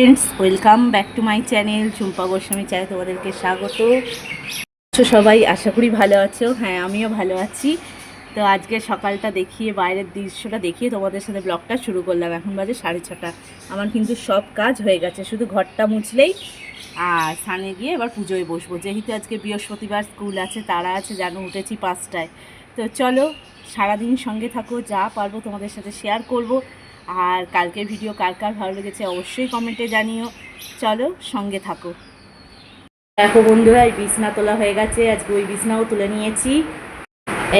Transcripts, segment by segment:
Friends welcome back to my channel Chumpa Goswami চাই তোমাদেরকে স্বাগত। সবাই? আশা করি ভালো আছো। হ্যাঁ আমিও ভালো আছি। তো আজকে সকালটা দেখিয়ে, বাইরের দৃশ্যটা দেখিয়ে তোমাদের সাথে ব্লগটা শুরু করলাম। এখন বাজে সাড়ে ছটা। আমার কিন্তু সব কাজ হয়ে গেছে। শুধু ঘরটা মুছলেই আর সানে গিয়ে এবার পুজোয় বসবো। যেহেতু আজকে বৃহস্পতিবার স্কুল আছে, তারা আছে, জানো, উঠেছি পাঁচটায়। তো চলো, সারাদিন সঙ্গে থাকো, যা পারব তোমাদের সাথে শেয়ার করব। আর কালকের ভিডিও কার কার ভালো লেগেছে অবশ্যই কমেন্টে জানিও। চলো সঙ্গে থাকো। দেখো বন্ধুরা, এই বিছনা তোলা হয়ে গেছে। আজকে ওই বিছনাও তুলে নিয়েছি।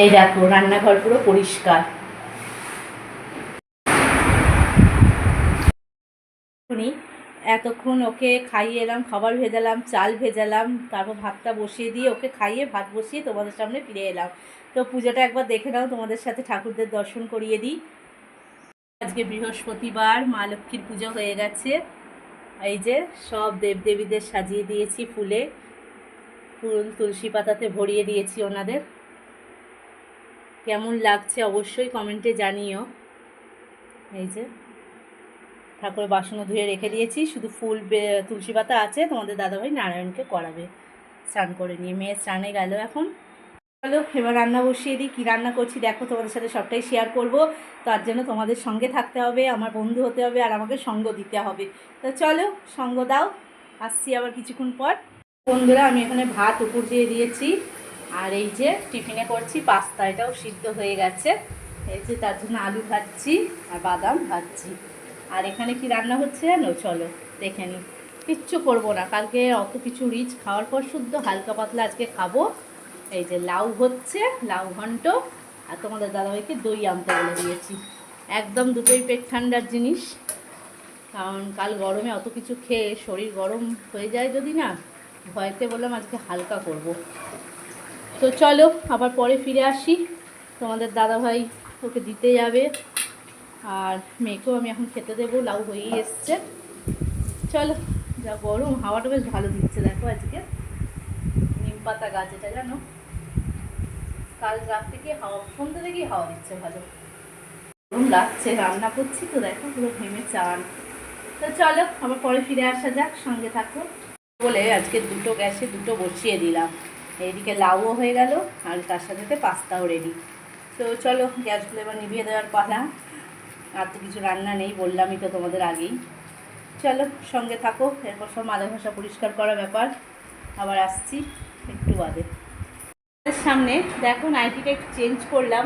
এই দেখো, রান্নাঘর পুরো পরিষ্কার। এতক্ষণ ওকে খাইয়ে এলাম, খাবার ভেজালাম, চাল ভেজালাম, তারপর ভাতটা বসিয়ে দিয়ে ওকে খাইয়ে ভাত বসিয়ে তোমাদের সামনে ফিরে এলাম। তো পুজোটা একবার দেখে নাও, তোমাদের সাথে ঠাকুরদের দর্শন করিয়ে দিই। আজকে বৃহস্পতিবার, মা লক্ষ্মীর পুজো হয়ে গেছে। এই যে সব দেবদেবীদের সাজিয়ে দিয়েছি ফুলে। ফুল, তুলসী পাতাতে ভরিয়ে দিয়েছি ওনাদের। কেমন লাগছে অবশ্যই কমেন্টে জানিও। এই যে ঠাকুর বাসনও ধুয়ে রেখে দিয়েছি। শুধু ফুল তুলসী পাতা আছে, তোমাদের দাদাভাই নারায়ণকে করাবে। স্নান করে নিয়ে, মেয়ে স্নানে গেল এখন। চলো, এবার রান্না বসিয়ে দিই। কী রান্না করছি দেখো, তোমাদের সাথে সবটাই শেয়ার করব। তার জন্য তোমাদের সঙ্গে থাকতে হবে, আমার বন্ধু হতে হবে, আর আমাকে সঙ্গ দিতে হবে। তো চলো, সঙ্গ দাও। আসছি আবার কিছুক্ষণ পর। বন্ধুরা, আমি এখানে ভাত উপর দিয়ে দিয়েছি। আর এই যে টিফিনে করছি পাস্তা এটাও সিদ্ধ হয়ে গেছে। এই যে তার জন্য আলু ভাজছি আর বাদাম ভাজছি। আর এখানে কি রান্না হচ্ছে জানো? চলো, দেখে নিই কিচ্ছু করব না। কালকে অত কিছু রিচ খাওয়ার পর শুদ্ধ হালকা পাতলা আজকে খাব। এই যে লাউ হচ্ছে, লাউ ঘন্ট, আর তোমাদের দাদাভাইকে দই আনতে বলে দিয়েছি। একদম দুটোই পেট ঠান্ডার জিনিস, কারণ কাল গরমে অত কিছু খেয়ে শরীর গরম হয়ে যায় যদি না, ভয়তে বললাম আজকে হালকা করব। তো চলো, আবার পরে ফিরে আসি। তোমাদের দাদাভাই ওকে দিতে যাবে, আর মেয়েকেও আমি এখন খেতে দেবো, লাউ হয়েই এসছে। চলো, যা গরম, হাওয়াটা বেশ ভালো দিচ্ছে, দেখো আজকে। নিম পাতা গাছ এটা জানো? কাল রাত থেকে হাওয়া সন্ধ্যে থেকেই হাওয়া দিচ্ছে ভালো। গরম লাগছে, রান্না করছি তো, দেখো পুরো ঘেমে চান। তো চলো, আবার পরে ফিরে আসা যাক, সঙ্গে থাকো। বলে আজকে দুটো গ্যাসে দুটো বসিয়ে দিলাম। এইদিকে লাউও হয়ে গেল, আর তার সাথে পাস্তাও রেডি তো চলো, গ্যাসগুলো এবার নিভিয়ে দেওয়ার পালা। আর তো কিছু রান্না নেই, বললামই তো তোমাদের আগেই। চলো, সঙ্গে থাকো, এরপর সব মাথা ভাষা পরিষ্কার করা ব্যাপার। আবার আসছি একটু বাদে। সামনে দেখো নাইটিটা একটু চেঞ্জ করলাম।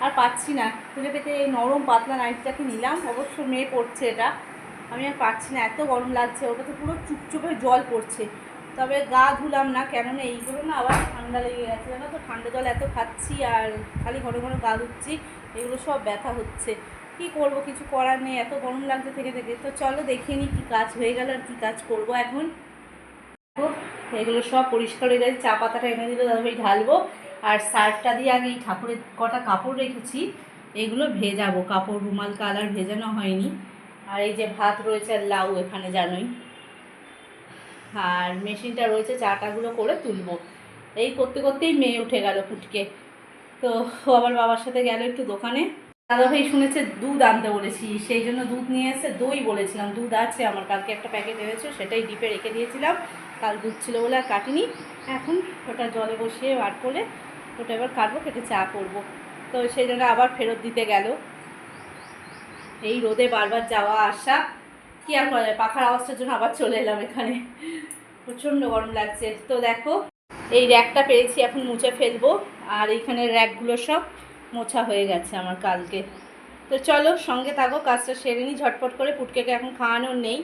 আর পাচ্ছি না। খুঁজে পেতে এই নরম পাতলা নাইটিটাকে নিলাম। অবশ্য মেয়ে পড়ছে এটা। আমি আর পাচ্ছি না। এত গরম লাগছে। ওটা তো পুরো চুপচুপে জল পড়ছে। তবে গা ধুলাম না। কেননা এইগুলো না আবার ঠান্ডা লেগে গেছে। জানো তো, ঠান্ডা জল এত খাচ্ছি আর খালি ঘন ঘন গা ধুচ্ছি, এগুলো সব ব্যথা হচ্ছে। কি করব? কিছু করার নেই। এত গরম লাগছে থেকে থেকে। তো চলো দেখে নিই কী কাজ হয়ে গেল আর কী কাজ করব এখন। এগুলো সব পরিষ্কার হয়ে গেছে, চা পাতাটা এনে দিলে দাদাভাই ঢালবো। আর সার্ফটা দিয়ে আগে ঠাকুরের কটা কাপড় রেখেছি, এগুলো ভেজাবো। কাপড়, রুমাল, কালার ভেজানো হয়নি। আর এই যে ভাত রয়েছে আর লাউ এখানে জানোই। আর মেশিনটা রয়েছে, চাটাগুলো করে তুলবো। এই করতে করতেই মেয়ে উঠে গেল ফুটকে তো আবার বাবার সাথে গেল একটু দোকানে। দাদাভাই শুনেছে, দুধ আনতে বলেছি। সেই জন্য দুধ নিয়ে এসে দই বলেছিলাম। দুধ আছে, আমার কালকে একটা প্যাকেট এনেছে, সেটাই ডিপে রেখে দিয়েছিলাম। কাল দুধ ছিল বলে আর কাটিনি। এখন ওটা জলে বসিয়ে বার করে ওটা এবার কাটবো কেটে চা করব। তো সেই জন্য আবার ফেরত দিতে গেল। এই রোদে বারবার যাওয়া আসা, কি আর করা যায়? পাখার আওয়াজটার জন্য আবার চলে এলাম এখানে। প্রচণ্ড গরম লাগছে। তো দেখো, এই র্যাকটা পেয়েছি এখন মুছে ফেলব। আর এইখানে র্যাকগুলো সব মোছা হয়ে গেছে আমার কালকে। তো চলো সঙ্গে থাকো, কাজটা সেরে নিই ঝটপট করে পুটকেকে এখন খাওয়ানোর নেই।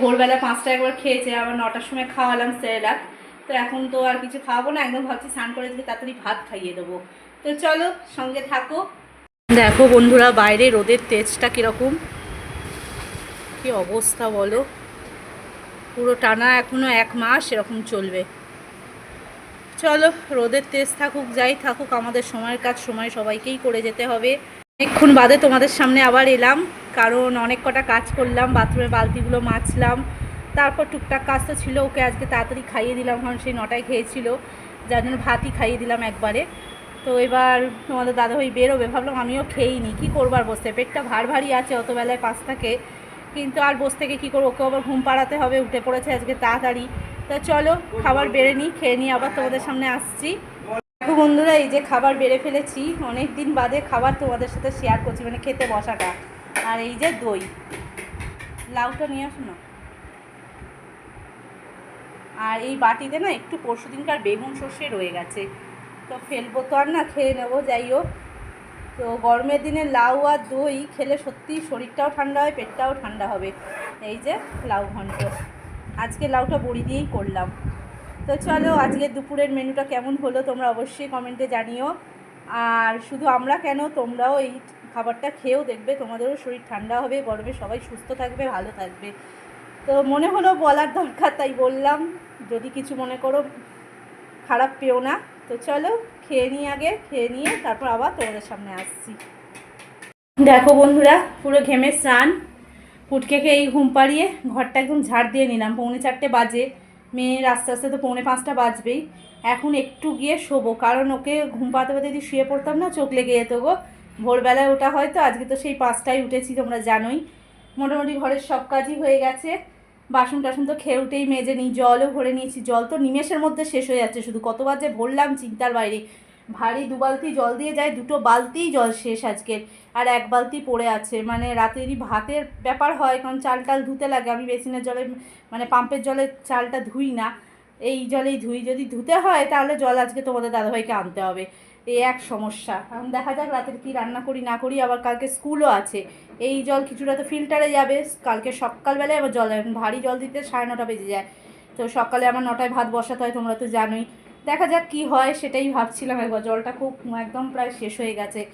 ভোরবেলা পাঁচটা একবার খেয়েছে, আবার নটার সময় খাওয়ালাম সেরেলাক তো এখন তো আর কিছু খাওয়াবো না, একদম ভাবছি স্নান করে দিকে তাড়াতাড়ি ভাত খাইয়ে দেবো। তো চলো সঙ্গে থাকো। দেখো বন্ধুরা, বাইরে রোদের তেজটা কীরকম। কি অবস্থা বলো? পুরো টানা এখনও এক মাস এরকম চলবে। চলো, রোদের তেজ থাকুক, যাই থাকুক, আমাদের সময়ের কাজ সময় সবাইকেই করে যেতে হবে। অনেকক্ষণ বাদে তোমাদের সামনে আবার এলাম, কারণ অনেক কটা কাজ করলাম, বাথরুমে বালতিগুলো মাছলাম তারপর টুকটাক কাজ তো ছিল, ওকে আজকে তাড়াতাড়ি খাইয়ে দিলাম, কারণ সেই নটায় খেয়েছিল, যার জন্য ভাতই খাইয়ে দিলাম একবারে। তো এবার তোমাদের দাদাভাই বেরোবে, ভাবলাম আমিও খেয়েই নি, কী করবার বসে পেটটা ভার ভারী আছে অত বেলায় পাঁচটাকে কিন্তু আর বসে থেকে কী করব? ওকে আবার ঘুম পাড়াতে হবে, উঠে পড়েছে আজকে তাড়াতাড়ি। তো চলো, খাবার বেড়ে নিই, খেয়ে নিই আবার তোমাদের সামনে আসছি। দেখো বন্ধুরা, এই যে খাবার বেড়ে ফেলেছি অনেক দিন বাদে খাবার তোমাদের সাথে শেয়ার করছি মানে খেতে বসাটা। আর এই যে দই। লাউটা নিয়ে আসো না। আর এই বাটিতে না, একটু পরশু দিনকার বেগুন সর্ষে রয়ে গেছে। তো ফেলব তো আর না, খেয়ে নেব, যাই হোক। তো গরমের দিনে লাউ আর দই খেলে সত্যি শরীরটাও ঠান্ডা হয়, পেটটাও ঠান্ডা হবে। এই যে লাউ ঘন্ট। আজকে লাউটা বড়ি দিয়েই করলাম। তো চলো আজকে দুপুরের মেনুটা কেমন হলো তোমরা অবশ্যই কমেন্টে জানিও। আর শুধু আমরা কেন, তোমরাও এই খাবারটা খেয়েও দেখবে, তোমাদেরও শরীর ঠান্ডা হবে, গরমে সবাই সুস্থ থাকবে, ভালো থাকবে। তো মনে হলো বলার দরকার, তাই বললাম, যদি কিছু মনে করো, খারাপ পেও না। তো চলো, খেয়ে নিই আগে, খেয়ে নিয়ে তারপর আবার তোমাদের সামনে আসছি। দেখো বন্ধুরা, পুরো ঘেমে স্নান। পুটকেকে এই ঘুম পাড়িয়ে ঘরটা একদম ঝাড় দিয়ে নিলাম। পৌনে চারটে বাজে। মেয়ের আস্তে আস্তে তো পৌনে পাঁচটা বাজবেই। এখন একটু গিয়ে শোবো, কারণ ওকে ঘুম পাতে পাতে যদি শুয়ে পড়তাম না, চোখ লেগে যেত গো। ভোরবেলায় ওটা হয়তো, আজকে তো সেই পাঁচটায় উঠেছি, তোমরা জানোই। মোটামুটি ঘরের সব কাজই হয়ে গেছে। বাসন টাসন তো খেয়ে উঠেই মেজে নিই জলও ভরে নিয়েছি। জল তো নিমেষের মধ্যে শেষ হয়ে যাচ্ছে। শুধু কতবার যে ভরলাম চিন্তার বাইরে। ভারী দু বালতি জল দিয়ে যায়, দুটো বালতিই জল শেষ আজকের। আর এক বালতি পড়ে আছে। মানে রাতে যদি ভাতের ব্যাপার হয়, কারণ চাল টাল ধুতে লাগে, আমি বেসিনের জলে মানে পাম্পের জলে চালটা ধুই না, এই জলেই ধুই। যদি ধুতে হয়, তাহলে জল আজকে তোমাদের দাদাভাইকে আনতে হবে। এই এক সমস্যা। এখন দেখা যাক রাতের কি রান্না করি, না করি, আবার কালকে স্কুলও আছে। এই জল কিছুটা তো ফিল্টারে যাবে। কালকে সকালবেলায় আবার জল, ভারী জল দিতে সাড়ে নটা বেজে যায়। তো সকালে আমার নটায় ভাত বসাতে হয়, তোমরা তো জানোই। দেখা যাক কি হয় সেটাই ভাবছিলাম একবার। জলটা খুব একদম প্রায় শেষ হয়ে গেছে।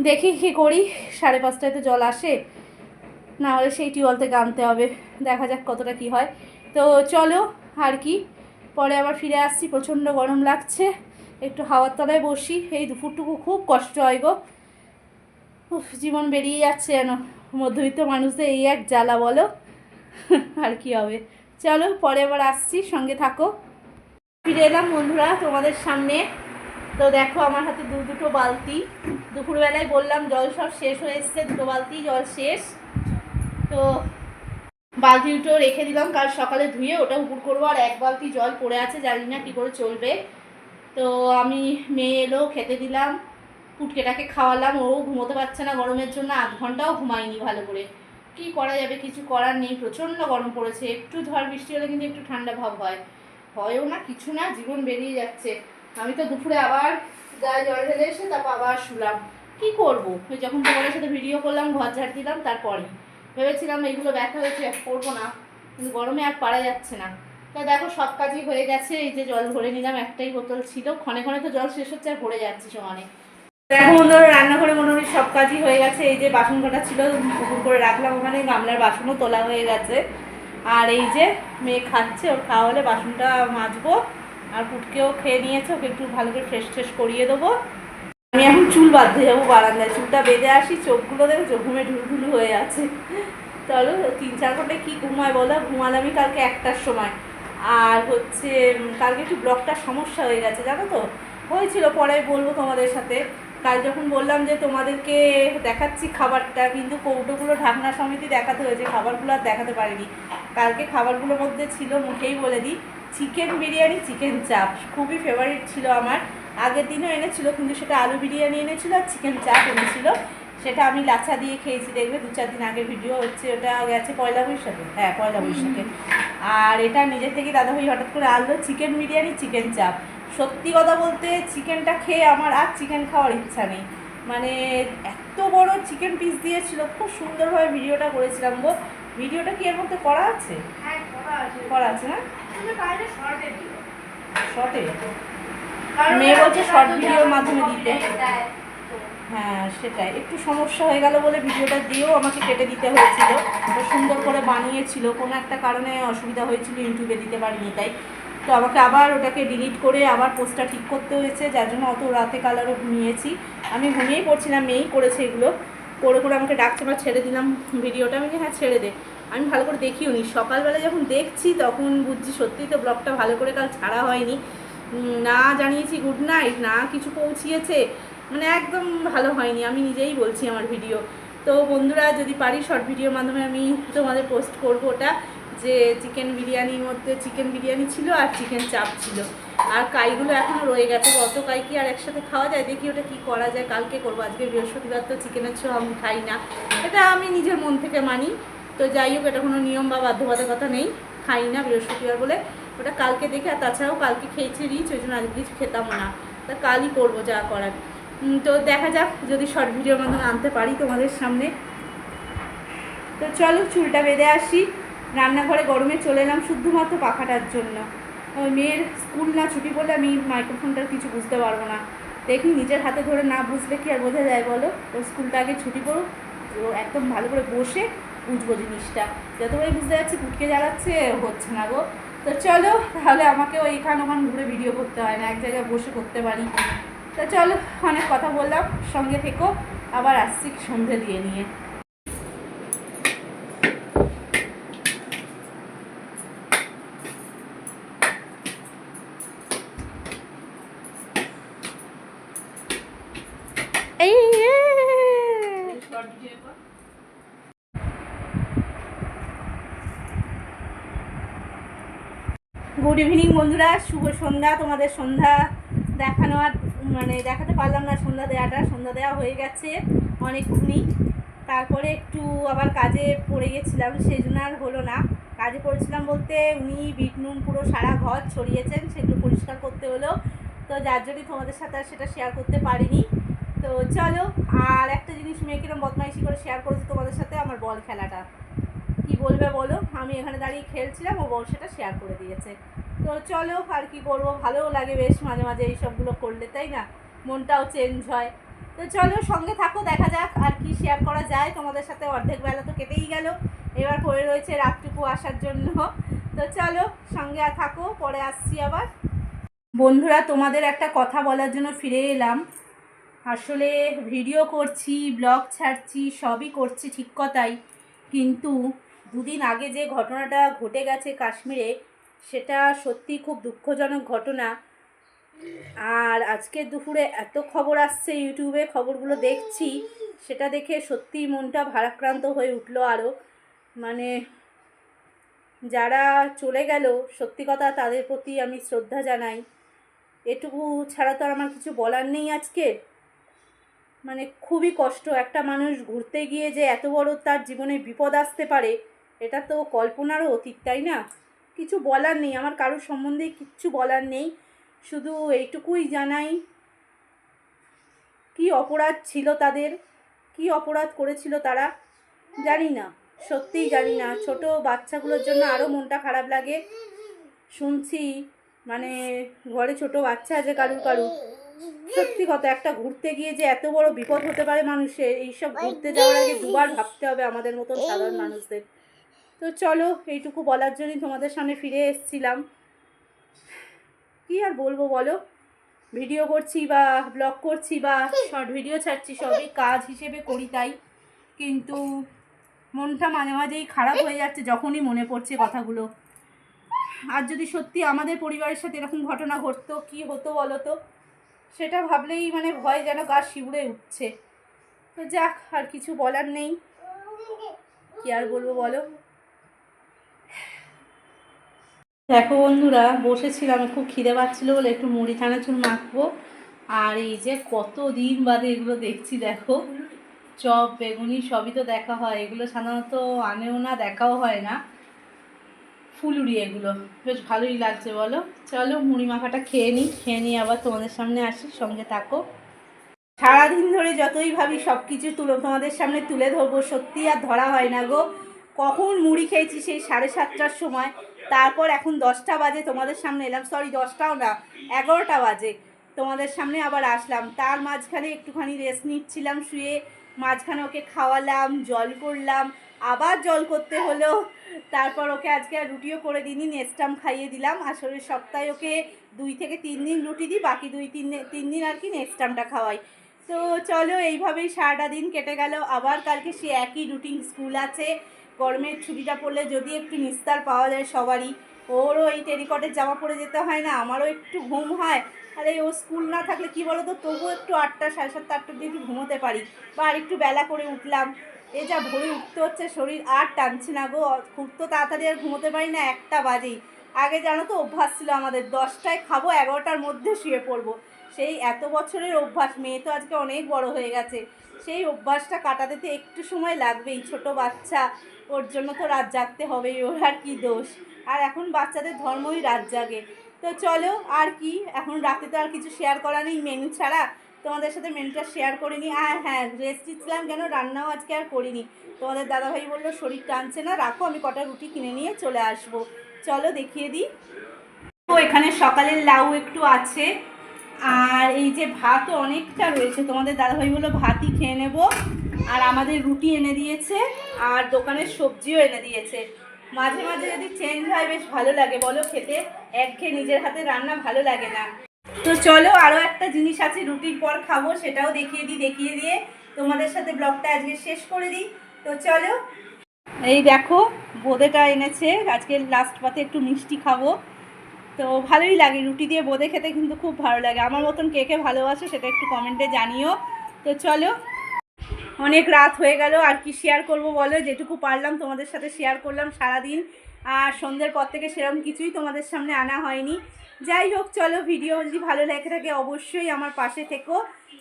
দেখি কী করি সাড়ে পাঁচটায় তো জল আসে। না হলে সেই টিউবওয়েল থেকে আনতে হবে। দেখা যাক কতটা কি হয়। তো চলো আর কি? পরে আবার ফিরে আসছি প্রচণ্ড গরম লাগছে। একটু হাওয়ার তলায় বসি। এই দুপুরটুকু খুব কষ্ট হয় গো। উফ, জীবন বেরিয়ে যাচ্ছে যেন। মধ্যবিত্ত মানুষদের এই এক জ্বালা বলো। আর কি হবে। চলো পরে আবার আসছি। সঙ্গে থাকো। ফিরে এলাম বন্ধুরা তোমাদের সামনে। তো দেখো আমার হাতে দু দুটো বালতি। দুপুরবেলায় বললাম জল সব শেষ হয়ে এসছে, দুটো বালতি জল শেষ। তো বালতি দুটো রেখে দিলাম, কাল সকালে ধুয়ে ওটা উপর করব। আর এক বালতি জল পড়ে আছে, জানি না কী করে চলবে। তো আমি মেয়ে এলো, খেতে দিলাম, পুটকেটাকে খাওয়ালাম। ও ঘুমোতে পারছে না গরমের জন্য, আধ ঘন্টাও ঘুমায়নি ভালো করে। কি করা যাবে, কিছু করার নেই, প্রচণ্ড গরম পড়েছে। একটু ঝড় বৃষ্টি হলে কিন্তু একটু ঠান্ডা ভাব হয়। হয়ও না, কিছু না, জীবন বেরিয়ে যাচ্ছে। আমি তো দুপুরে আবার গায়ে জল ঢেলে এসে তারপর আবার শুলাম। কি করব? যখন তোমাদের সাথে ভিডিও করলাম, ঘর ঝাড় দিলাম তারপরে ভেবেছিলাম এইগুলো ব্যথা হয়েছে করব না। কিন্তু গরমে আর পারা যাচ্ছে না। তো দেখো, সব কাজই হয়ে গেছে। এই যে জল ভরে নিলাম, একটাই বোতল ছিল। ক্ষণে ক্ষণে তো জল শেষ হচ্ছে, আর ভরে যাচ্ছে সমানে। দেখো বন্ধুরা, রান্নাঘরে মোটামুটি সব কাজই হয়ে গেছে। এই যে বাসন কটা ছিল পুকুর করে রাখলাম ওখানে। গামলার বাসনও তোলা হয়ে গেছে। আর এই যে মেয়ে খাচ্ছে, ওর খাওয়া হলে বাসনটা মাজবো, আর পুটকেও খেয়ে নিয়েছে, ওকে একটু ভালো করে ফ্রেশ ট্রেশ করিয়ে দেবো। আমি এখন চুল বাঁধতে যাব বারান্দায়, চুলটা বেঁধে আসি, চোখগুলো দেখো ঘুমে ঢুলঢুলু হয়ে আছে। চলো, তিন চার ঘন্টায় কী ঘুমায় বলো? ঘুমালামই কালকে একটার সময়। আর হচ্ছে কালকে একটু ব্লগটা সমস্যা হয়ে গেছে, জানো তো? হয়েছিল, পরে বলব তোমাদের সাথে। কাল যখন বললাম যে তোমাদেরকে দেখাচ্ছি খাবারটা, কিন্তু কৌটোগুলো ঢাকনা সমিতি দেখাতে হয়েছে, খাবারগুলো আর দেখাতে পারিনি। কালকে খাবারগুলোর মধ্যে ছিল মুখেই বলে দিই, চিকেন বিরিয়ানি, চিকেন চাপ। খুবই ফেভারিট ছিল আমার। আগের দিনও এনেছিল, কিন্তু সেটা আলু বিরিয়ানি এনেছিল আর চিকেন চাপ এনেছিল। সেটা আমি লাচা দিয়ে খেয়েছি, দেখবে দু চার দিন আগের ভিডিও হচ্ছে, ওটা গেছে পয়লা বৈশাখে। হ্যাঁ পয়লা বৈশাখে। আর এটা নিজের থেকে দাদাভাই হঠাৎ করে আনলো, চিকেন বিরিয়ানি, চিকেন চাপ। সত্যি কথা বলতে চিকেনটা খেয়ে আমার আর চিকেন খাওয়ার ইচ্ছা নেই। মানে এত বড় চিকেন পিস দিয়েছিল খুব সুন্দরভাবে ভিডিওটা করেছিলাম গো। ভিডিওটা কি এর মধ্যে করা আছে? হ্যাঁ, করা আছে। না। শর্টে মেয়ে বলছে একটা short তো video র যেমন মাধ্যমে দিতে। হ্যাঁ সেটাই। একটু সমস্যা হয়ে গেল বলে ভিডিওটা দিয়েও আমাকে কেটে দিতে হয়েছিল। তো সুন্দর করে বানিয়েছিল। কোনো একটা কারণে অসুবিধা হয়েছিল ইউটিউবে দিতে পারিনি তাই। তো আমাকে আবার ওটাকে ডিলিট করে আবার পোস্টটা ঠিক করতে হয়েছে, যার জন্য অত রাতে কালারও ঘুমিয়েছি। আমি ঘুমিয়েই পড়ছিলাম, মেয়েই করেছে এগুলো। করে করে আমাকে ডাকছে বা ছেড়ে দিলাম ভিডিওটা আমি হ্যাঁ ছেড়ে দে। আমি ভালো করে দেখিও নি সকালবেলা যখন দেখছি, তখন বুঝছি সত্যিই তো ব্লগটা ভালো করে কাল ছাড়া হয়নি। না জানিয়েছি গুড নাইট না কিছু পৌঁছিয়েছে। মানে একদম ভালো হয়নি। আমি নিজেই বলছি আমার ভিডিও তো বন্ধুরা, যদি পারি শর্ট ভিডিওর মাধ্যমে আমি তোমাদের পোস্ট করব ওটা। যে চিকেন বিরিয়ানির মধ্যে চিকেন বিরিয়ানি ছিল আর চিকেন চাপ ছিল। আর কাইগুলো এখনও রয়ে গেছে। কত কাই কি আর একসাথে খাওয়া যায়? দেখি ওটা কি করা যায়। কালকে করব। আজকে বৃহস্পতিবার তো চিকেনের ছো আমি খাই না। এটা আমি নিজের মন থেকে মানি। তো যাই হোক, এটা কোনো নিয়ম বা বাধ্যবাধকতা নেই। খাই না বৃহস্পতিবার বলে। ওটা কালকে দেখে, আর তাছাড়াও কালকে খেয়েছি রিচ, ওই জন্য আজকে কিছু খেতাম না। তা কালই করব যা করার। তো দেখা যাক, যদি শর্ট ভিডিওর মাধ্যমে আনতে পারি তোমাদের সামনে। তো চলো, চুলটা বেঁধে আসি। রান্নাঘরে গরমে চলে এলাম শুধুমাত্র পাখাটার জন্য। ওই মেয়ের স্কুল না ছুটি পড়লে আমি মাইক্রোফোনটার কিছু বুঝতে পারব না। দেখি নিজের হাতে ধরে না বুঝলে কি আর বোঝা যায় বলো? ওর স্কুলটা আগে ছুটি পড়ুক, ও একদম ভালো করে বসে বুঝব জিনিসটা। যতবারই বুঝতে যাচ্ছি কুটকে জ্বালাচ্ছে, হচ্ছে না গো। তো চলো, তাহলে আমাকেও এখান ওখান ঘুরে ভিডিও করতে হয় না, এক জায়গায় বসে করতে পারি। তো চলো, অনেক কথা বললাম, সঙ্গে থেকো। আবার আসছি সন্ধে দিয়ে নিয়ে। গুড ইভিনিং বন্ধুরা। শুভ সন্ধ্যা। তোমাদের সন্ধ্যা দেখানো আর মানে দেখাতে পারলাম না। সন্ধ্যা দেওয়াটা, সন্ধ্যা দেওয়া হয়ে গেছে অনেকক্ষণই। তারপরে একটু আবার কাজে পড়ে গেছিলাম, সেই জন্য আর হলো না। কাজে পড়েছিলাম বলতে উনি বিট নুন পুরো সারা ঘর ছড়িয়েছেন, সেগুলো পরিষ্কার করতে হলো। তো যার জন্যই তোমাদের সাথে আর সেটা শেয়ার করতে পারিনি। তো চলো, আর একটা জিনিস মেয়ে কিরম বদমাইশি করে শেয়ার করেছে তোমাদের সাথে, আমার বল খেলাটা। কি বলবে বলো? আমি এখানে দাঁড়িয়ে খেলছিলাম, ও বল সেটা শেয়ার করে দিয়েছে। তো চলো আর কি করব, ভালোও লাগে বেশ মাঝে মাঝে এই সবগুলো করলে, তাই না? মনটাও চেঞ্জ হয়। তো চলো সঙ্গে থাকো, দেখা যাক আর কি শেয়ার করা যায়। তোমাদের সাথে অর্ধেক বেলা তো কেটেই গেল। এবার পড়ে রয়েছে রাতটুকু আসার জন্য। তো চলো সঙ্গে আর থাকো, পরে আসছি আবার। বন্ধুরা, তোমাদের একটা কথা বলার জন্য ফিরে এলাম। আসলে ভিডিও করছি ব্লগ ছাড়ছি, সবই করছি ঠিক কথাই। কিন্তু দুদিন আগে যে ঘটনাটা ঘটে গেছে কাশ্মীরে সেটা সত্যি খুব দুঃখজনক ঘটনা। আর আজকে দুপুরে এত খবর আসছে ইউটিউবে, খবরগুলো দেখছি, সেটা দেখে সত্যি মনটা ভারাক্রান্ত হয়ে উঠল আরও মানে যারা চলে গেল, সত্যি কথা তাদের প্রতি আমি শ্রদ্ধা জানাই। এটুকু ছাড়া তো আর আমার কিছু বলার নেই আজকে। মানে খুবই কষ্ট একটা মানুষ ঘুরতে গিয়ে যে এত বড় তার জীবনে বিপদ আসতে পারে, এটা তো কল্পনারও অতীত, তাই না? কিছু বলার নেই, আমার কারোর সম্বন্ধে কিচ্ছু বলার নেই। শুধু এইটুকুই জানাই, কি অপরাধ ছিল তাদের, কি অপরাধ করেছিল তারা জানি না, সত্যিই জানি না। ছোট বাচ্চাগুলোর জন্য আরও মনটা খারাপ লাগে। শুনছি মানে ঘরে ছোট বাচ্চা আছে কারুর কারুর। সত্যি কথা, একটা ঘুরতে গিয়ে যে এত বড় বিপদ হতে পারে মানুষের, এইসব ঘুরতে যাওয়ার আগে দুবার ভাবতে হবে আমাদের মতন সাধারণ মানুষদের। তো চলো, এইটুকু বলার জন্যই তোমাদের সামনে ফিরে এসেছিলাম। কি আর বলব বলো? ভিডিও করছি বা ব্লগ করছি বা শর্ট ভিডিও ছাড়ছি, সবই কাজ হিসেবে করি তাই। কিন্তু মনটা মাঝে মাঝেই খারাপ হয়ে যাচ্ছে যখনই মনে পড়ছে কথাগুলো। আর যদি সত্যি আমাদের পরিবারের সাথে এরকম ঘটনা ঘটতো, কি হতো বলো তো? সেটা ভাবলেই মানে ভয় যেন গা শিউরে উঠছে। তো যাক, আর কিছু বলার নেই। কি আর বলব বলো? দেখো বন্ধুরা, বসেছিলাম খুব খিদে পাচ্ছিলো বলে একটু মুড়ি চানাচুর মাখবো। আর এই যে কত দিন বাদে এগুলো দেখছি, দেখো। চপ, বেগুনি, সবই তো দেখা হয়। এগুলো সাধারণত আনেও না, দেখাও হয় না। ফুলুরি এগুলো, বেশ ভালোই লাগছে বলো। চলো, মুড়ি মাখাটা খেয়ে নিই খেয়ে নিই আবার তোমাদের সামনে আসি, সঙ্গে থাকো। সারাদিন ধরে যতই ভাবি সব কিছু তুলো তোমাদের সামনে তুলে ধরবো, সত্যি আর ধরা হয় না গো। কখন মুড়ি খেয়েছি সেই সাড়ে সাতটার সময়? তারপর এখন দশটা বাজে, তোমাদের সামনে এলাম। সরি দশটাও না, এগারোটা বাজে। তোমাদের সামনে আবার আসলাম। তার মাঝখানে একটুখানি রেস্ট নিচ্ছিলাম শুয়ে, মাঝখানে ওকে খাওয়ালাম, জল করলাম। আবার জল করতে হলো। তারপর ওকে আজকে আর রুটিও করে দিইনি নেস্টাম খাইয়ে দিলাম। আসলে সপ্তাহে ওকে দুই থেকে তিন দিন রুটি দিই, বাকি দুই, তিন তিন দিন আর কি নেস্টামটা খাওয়াই। তো চলো, এইভাবেই সারাটা দিন কেটে গেল। আবার কালকে সে একই রুটিন স্কুল আছে। গরমের ছুটিটা পড়লে যদি একটু নিস্তার পাওয়া যায় সবারই। ওরও এই টেরিকটের জামা পরে যেতে হয় না, আমারও একটু ঘুম হয়। আরে ও স্কুল না থাকলে কি বলো তো তবুও একটু আটটা, সাড়ে সাতটা আটটার দিকে একটু ঘুমোতে পারি। বা আর একটু বেলা করে উঠলাম। এ যা ভোরে উঠতে হচ্ছে, শরীর আর টানছে না গো। খুব তো তাড়াতাড়ি আর ঘুমোতে পারি না, একটা বাজেই। আগে জানো তো অভ্যাস ছিল আমাদের, দশটায় খাব, এগারোটার মধ্যে শুয়ে পড়ব। সেই এত বছরের অভ্যাস, মেয়ে তো আজকে অনেক বড় হয়ে গেছে। সেই অভ্যাসটা কাটাতে তো একটু সময় লাগবেই, ছোট বাচ্চা, ওর জন্য তো রাত জাগতে হবেই ওর আর কি দোষ? আর এখন বাচ্চাদের ধর্মই রাত জাগে। তো চলো, আর কি? এখন রাতে তো আর কিছু শেয়ার করা নেই মেনু ছাড়া। তোমাদের সাথে মেনুটা শেয়ার করিনি আর হ্যাঁ রেস্ট দিচ্ছিলাম কেন? রান্নাও আজকে আর করিনি। তোমাদের দাদাভাই বলল শরীর টানছে না, রাখো, আমি কটা রুটি কিনে নিয়ে চলে আসব। চলো দেখিয়ে দিই। তো এখানে সকালের লাউ একটু আছে। আর এই যে ভাতও অনেকটা রয়েছে। তোমাদের দাদাভাই বলল ভাতই খেয়ে নেব। আর আমাদের রুটি এনে দিয়েছে, আর দোকানের সবজিও এনে দিয়েছে। মাঝে মাঝে যদি চেঞ্জ হয়, বেশ ভালো লাগে। বলো খেতে, একঘেয়ে নিজের হাতে রান্না ভালো লাগে না। তো চলো আরও একটা জিনিস আছে রুটির পর খাব, সেটাও দেখিয়ে দিই, দেখিয়ে দিয়ে তোমাদের সাথে ব্লগটা আজকে শেষ করে দিই। তো চলো, এই দেখো, বোঁদেটা এনেছে। আজকে লাস্ট পাতে একটু মিষ্টি খাব। তো ভালোই লাগে, রুটি দিয়ে বোঁদে খেতে কিন্তু খুব ভালো লাগে। আমার মতন কে কে ভালোবাসে সেটা একটু কমেন্টে জানিও। তো চলো, অনেক রাত হয়ে গেল, আর কি শেয়ার করব বলো? যেটুকু পারলাম তোমাদের সাথে শেয়ার করলাম সারাদিন, আর সন্ধ্যের পর থেকে সেরকম কিছুই তোমাদের সামনে আনা হয়নি। যাই হোক, চলো ভিডিও যদি ভালো লেগে থাকে অবশ্যই আমার পাশে থেকো।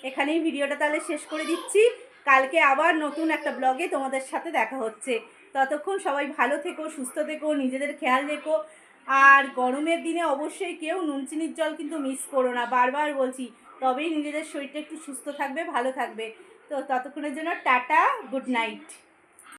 এখানেই ভিডিওটা তাহলে শেষ করে দিচ্ছি। কালকে আবার নতুন একটা ব্লগে তোমাদের সাথে দেখা হচ্ছে। ততক্ষণ সবাই ভালো থেকো, সুস্থ থেকো, নিজেদের খেয়াল রেখো। আর গরমের দিনে অবশ্যই কেউ নুন চিনির জল কিন্তু মিস করো না। বারবার বলছি, তবেই নিজেদের শরীরটা একটু সুস্থ থাকবে, ভালো থাকবে। তো ততক্ষণের জন্য টাটা গুড নাইট